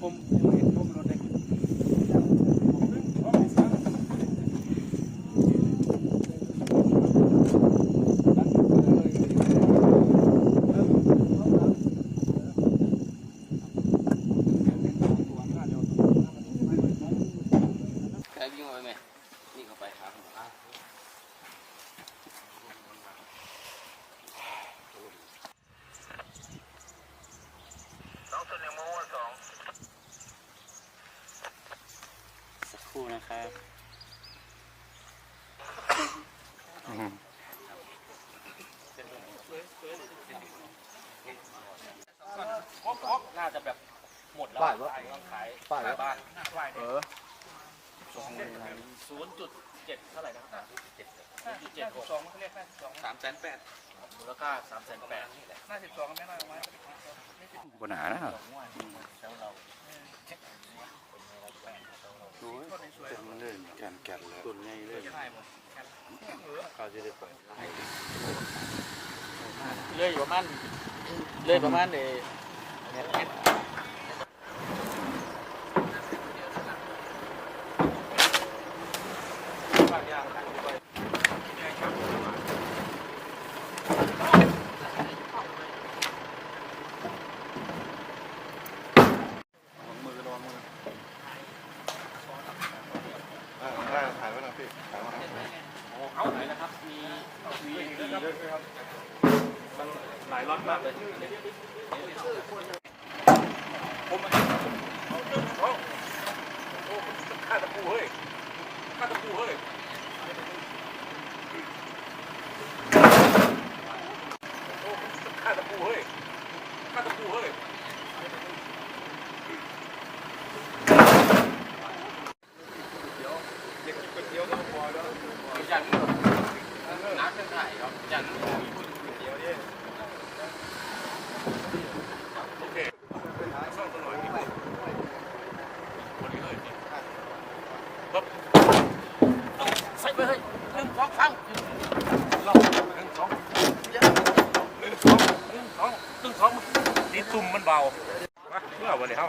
ผมรกินไวไหมนี่เขาไปครับ ครู่นะครับน่าจะแบบหมดแล้วฝ่ายว่าขายต้องขายฝ่ายว่าบ้านเออศูนย์จุดเจ็ดเท่าไหร่นะครับเจ็ดจุดเจ็ดหกสองเขาเรียกห้าสิบสองสามแสนแปดมูลค่าสามแสนแปดห้าสิบสองไม่น้อยไว้บนหนานะโอ้ยเป็นมันเลย แก่นแก่นเลยตุนใหญ่เลยเขาจะได้ไปเลื่อยประมาณเลื่อยประมาณเอมือระวังมือ อ่าได้ถ่ายไว้หน่อยพี่ถ่ายไว้หน่อย เอาไหนนะครับ มีมีมีมัน หลายล็อตมากเลยผมข้าตะปูเฮ้ยข้าตะปูเฮ้ยข้าตะปูเฮ้ยข้าตะปูเฮ้ยยันนั นักเครื่ายครับจันทร์เดียวดิโอเคช่องตัวหน่อยนี่คนนี้เลยปั๊บใส่ไปเฮ้ยหนึ่งสองสามลองหนึ่งสองหนึ่งสองหนึ่งสองหนึ่งสองดีตุ่มมันเบามาเมื่อวันนี้เฮา